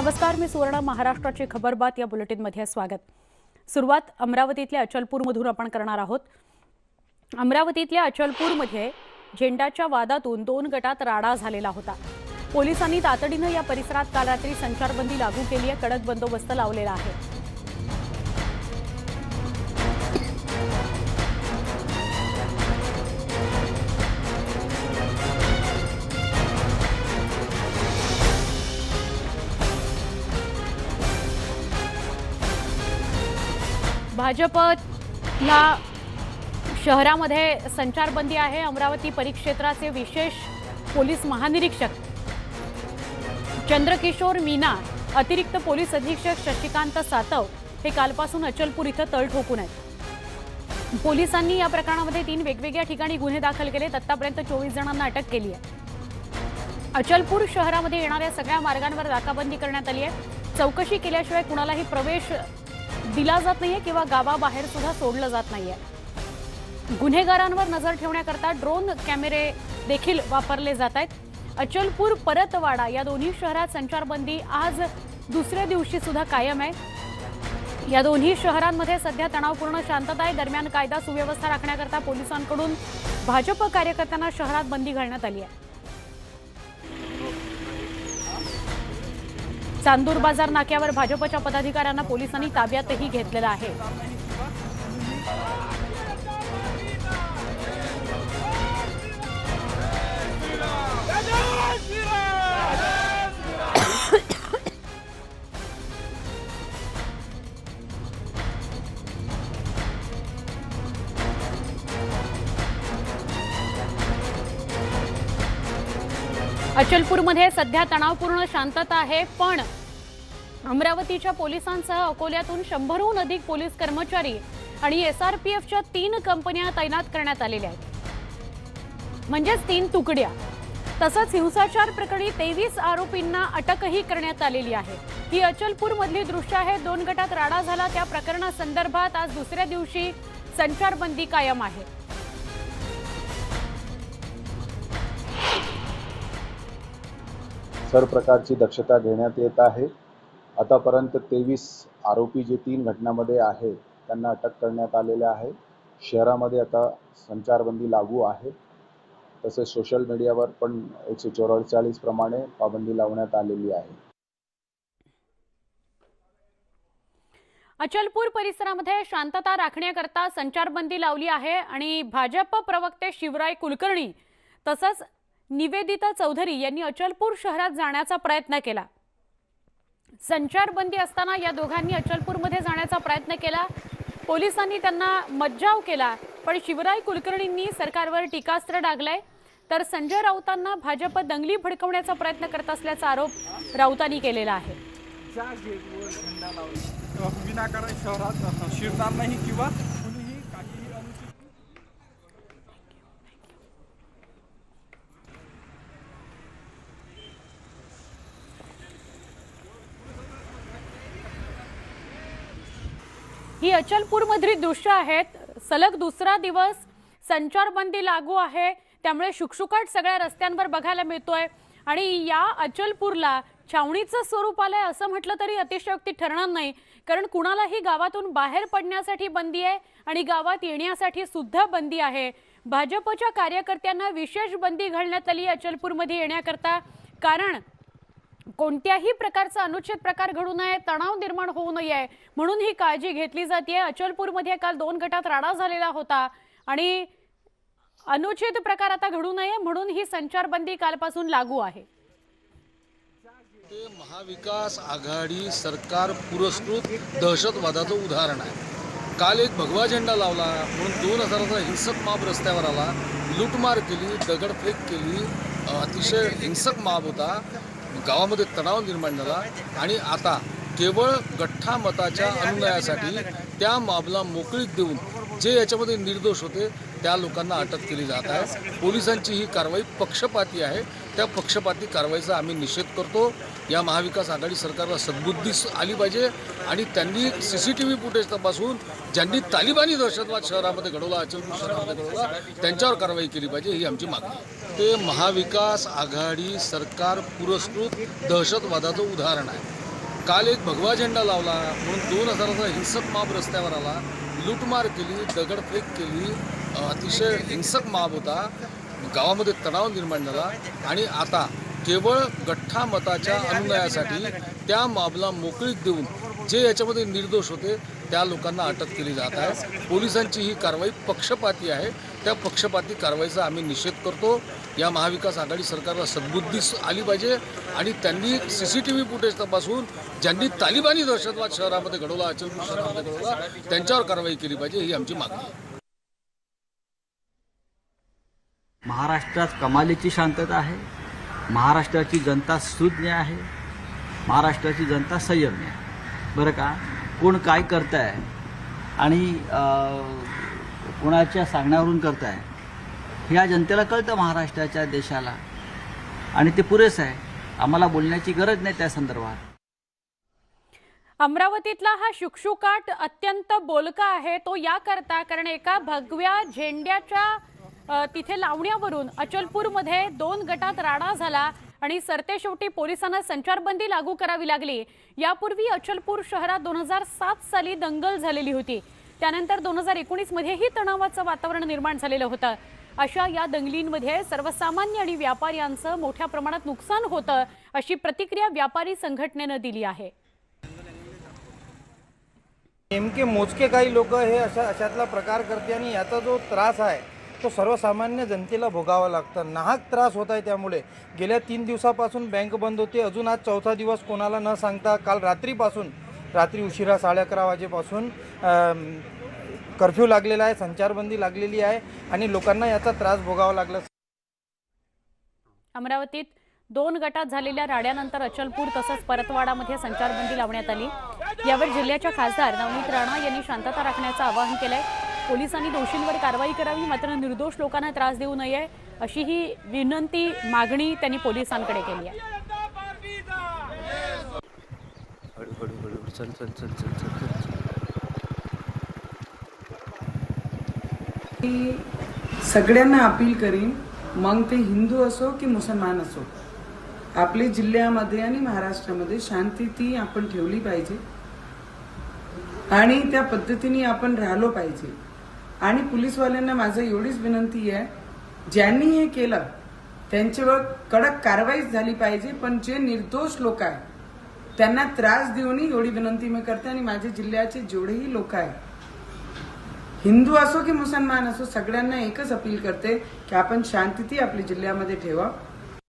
नमस्कार मी सुवर्ण महाराष्ट्राची खबरबात या बुलेटिनमध्ये स्वागत. सुरुवात अमरावतीतल्या अचलपूरमधून आपण करणार आहोत. अमरावतीतल्या अचलपूरमध्ये झेंडाच्या वादातून दोन गटात राडा झालेला होता. पोलिसांनी तातडीनं या परिसरात काल रात्री संचारबंदी लागू केली आहे कडक बंदोबस्त लावलेला आहे. भाजपला शहरामध्ये संचारबंदी आहे. अमरावती परिक्षेत्राचे विशेष पोलीस महानिरीक्षक चंद्रकिशोर मीना अतिरिक्त पोलीस अधीक्षक शशिकांत सातव हे कालपासून अचलपूर इथं तळ ठोकून आहेत. पोलिसांनी या प्रकरणामध्ये तीन वेगवेगळ्या ठिकाणी गुन्हे दाखल केलेत आतापर्यंत चोवीस जणांना अटक केली आहे. अचलपूर शहरामध्ये येणाऱ्या सगळ्या मार्गांवर नाकाबंदी करण्यात आली आहे. चौकशी केल्याशिवाय कुणालाही प्रवेश दिला जात नाहीये किंवा गावाबाहेर सुद्धा सोडलं जात नाहीये. गुन्हेगारांवर नजर ठेवण्याकरता ड्रोन कॅमेरे देखील वापरले जात आहेत. अचलपूर परतवाडा या दोन्ही शहरात संचारबंदी आज दुसऱ्या दिवशी सुद्धा कायम आहे. या दोन्ही शहरांमध्ये सध्या तणावपूर्ण शांतता आहे. दरम्यान कायदा सुव्यवस्था राखण्याकरता पोलिसांकडून भाजप कार्यकर्त्यांना शहरात बंदी घालण्यात आली आहे. चांदूर बाजार नाक्यावर भाजपच्या पदाधिकाऱ्यांना पोलिसांनी ताब्यातही घेतलेलं आहे. अचलपूरमध्ये सध्या तणावपूर्ण शांतता आहे पण अमरावतीच्या पोलिसांसह अकोल्यातून शंभरहून अधिक पोलीस कर्मचारी आणि एसआरपीएफच्या तीन कंपन्या तैनात करण्यात आलेल्या आहेत. म्हणजेच तीन तुकड्या. तसंच हिंसाचार प्रकरणी तेवीस आरोपींना अटकही करण्यात आलेली आहे. ही अचलपूरमधली दृश्य आहे. दोन गटात राडा झाला त्या प्रकरणासंदर्भात आज दुसऱ्या दिवशी संचारबंदी कायम आहे. सर्व प्रकारची दक्षता घेण्यात येत आहे. आतापर्यंत तेवीस आरोपी जे तीन घटनामध्ये आहे त्यांना अटक करण्यात आलेले आहे. शहरामध्ये आता संचारबंदी लागू आहे. तसेच सोशल मीडियावर पण एकशे चौवेचाळीस प्रमाणे पाबंदी लावण्यात आलेली आहे. अचलपूर परिसरामध्ये शांतता राखण्याकरता संचारबंदी लावली आहे आणि भाजप प्रवक्ते शिवराय कुलकर्णी तसंच निवेदिता चौधरी यांनी अचलपूर शहरात जाण्याचा प्रयत्न केला. संचारबंदी असताना या दोघांनी अचलपूरमध्ये जाण्याचा प्रयत्न केला. पोलिसांनी त्यांना मज्जाव केला पण शिवराय कुलकर्णींनी सरकारवर टीकास्त्र डागलंय. तर संजय राऊतांना भाजप दंगली भडकवण्याचा प्रयत्न करत असल्याचा आरोप राऊतांनी केलेला आहे. विनाकारण शहरात शिरणार नाही किंवा ही अचलपूरमधली दृश्य आहेत. सलग दुसरा दिवस संचारबंदी लागू आहे. त्यामुळे शुकशुकाट सगळ्या रस्त्यांवर बघायला मिळतोय. आणि या अचलपूरला छावणीचं स्वरूप आलंय असं म्हटलं तरी अतिशयोक्ती ठरणार नाही. कारण कुणालाही गावातून बाहेर पडण्यासाठी बंदी आहे आणि गावात येण्यासाठी सुद्धा बंदी आहे. भाजपच्या कार्यकर्त्यांना विशेष बंदी घालण्यात आली अचलपूरमध्ये येण्याकरता. कारण कोणत्याही प्रकारचा अनुचित प्रकार घडू नये तणाव निर्माण होऊ नये म्हणून ही काळजी घेतली जाते अचलपूरमध्ये काल दोन गटात राडा झालेला होता आणि अनुचित प्रकार आता घडू नये म्हणून ही संचारबंदी कालपासून लागू आहे. ते महाविकास आघाडी सरकार पुरस्कृत दहशतवादाचं उदाहरण आहे. काल एक भगवा झेंडा लावला म्हणून दोन हजाराचा हिंसक माप रस्त्यावर आला. लूटमार केली दगडफेक केली. अतिशय हिंसक माप होता. गावामध्ये तणाव निर्माण झाला आणि आता केवळ गठ्ठा मताच्या अनुयायासाठी त्या माबला मोकळीक देऊन जे याच्यामध्ये निर्दोष होते त्या लोकांना अटक केली जात आहे. पोलिसांची ही कारवाई पक्षपाती आहे. त्या पक्षपाती कारवाईचा आम्ही निषेध करतो. या महाविकास आघाडी सरकारला सद्बुद्धी आली पाहिजे आणि त्यांनी C C T V footage तपासून ज्यांनी तालिबानी दहशतवाद शहरामध्ये घडवला अचलपूर शहरामध्ये घडवला त्यांच्यावर कारवाई केली पाहिजे ही आमची मागणी आहे. ते महाविकास आघाडी सरकार पुरस्कृत दहशतवादाचं उदाहरण आहे. काल एक भगवा झेंडा लावला म्हणून दोन हजाराचा हिंसक माप रस्त्यावर आला. लूटमार केली दगडफेक केली अतिशय हिंसक माप होता. गावामध्ये तणाव निर्माण झाला आणि आता केवळ गठ्ठा मताच्या अनुनयासाठी त्या माबला मोकळीक देऊन जे याच्यामध्ये निर्दोष होते त्या लोकांना अटक केली जात आहे. पोलिसांची ही कारवाई पक्षपाती आहे. त्या पक्षपाती कारवाईचा आम्ही निषेध करतो. या महाविकास आघाडी सरकारला सद्बुद्धी आली पाहिजे आणि त्यांनी C C T V footage तपासून ज्यांनी तालिबानी दहशतवाद शहरामध्ये घडवला अचलपूर शहरामध्ये घडवला त्यांच्यावर कारवाई केली पाहिजे ही आमची मागणी आहे. महाराष्ट्रात कमालीची शांतता आहे. महाराष्ट्राची जनता सुज्ञ आहे. महाराष्ट्राची जनता संयम्य आहे. बरं का? कोण काय करत आहे आणि कोणाच्या सांगण्यावरून करत आहे ह्या जनतेला कळतं महाराष्ट्राच्या देशाला. आणि ते पुरेसं आहे. आम्हाला बोलण्याची गरज नाही त्या संदर्भात. अमरावतीतला हा शुकशुकाट अत्यंत बोलका आहे. तो याकरता कारण एका भगव्या झेंड्याच्या तिथे लावण्यावरून अचलपूरमध्ये दोन गटात राडा झाला. आणि सरतेशेवटी पोलिसांना संचारबंदी लागू करावी लागली. यापूर्वी अचलपूर शहरात दोन हजार सात साली दंगल झालेली होती. त्यानंतर दोन हजार एकोणीसमध्येही तणावाचं वातावरण निर्माण झालेलं होतं. अशा या दंगलींमध्ये सर्वसामान्य आणि व्यापाऱ्यांचं मोठ्या प्रमाणात नुकसान होतं अशी प्रतिक्रिया व्यापारी संघटनेनं दिली आहे. नेमके मोजके काही लोक हे अशा अशातला प्रकार करते आणि याचा जो त्रास आहे तो सर्वसामान्य जनतेला भोगावा लागतं. नाहक त्रास होत आहे त्यामुळे. गेल्या तीन दिवसापासून बँक बंद होती. अजून आज चौथा दिवस कोणाला न सांगता काल रात्रीपासून रात्री उशिरा साडे अकरा वाजेपासून कर्फ्यू लागलेला आहे संचारबंदी लागलेली आहे आणि लोकांना याचा त्रास भोगावा लागला. अमरावतीत दोन गटात झालेल्या राड्यानंतर अचलपूर तसंच परतवाडामध्ये संचारबंदी लावण्यात आली. यावर जिल्ह्याच्या खासदार नवनीत राणा यांनी शांतता राखण्याचं आवाहन केलं आहे पोलिसांनी दोषींवर कारवाई करावी मात्र निर्दोष लोकांना त्रास देऊ नये अशी ही विनंती मागणी त्यांनी पोलिसांकडे केली आहे. चल चल चल चल चल मी सगळ्यांना अपील करीन मग ते हिंदू असो की मुसलमान असो आपल्या जिल्ह्यामध्ये आणि महाराष्ट्रामध्ये शांती ती आपण ठेवली पाहिजे आणि त्या पद्धतीने आपण राहिलो पाहिजे. आणि पोलीसवाल्यांना माझं एवढीच विनंती आहे ज्यांनी हे केलं त्यांच्यावर कडक कारवाई झाली पाहिजे पण जे निर्दोष लोक आहेत त्यांना त्रास देऊनही एवढी विनंती मी करते आणि माझ्या जिल्ह्याचे जेवढेही लोक आहेत हिंदू असो की मुसलमान असो सगळ्यांना एकच अपील करते की आपण शांतती आपल्या जिल्ह्यामध्ये ठेवा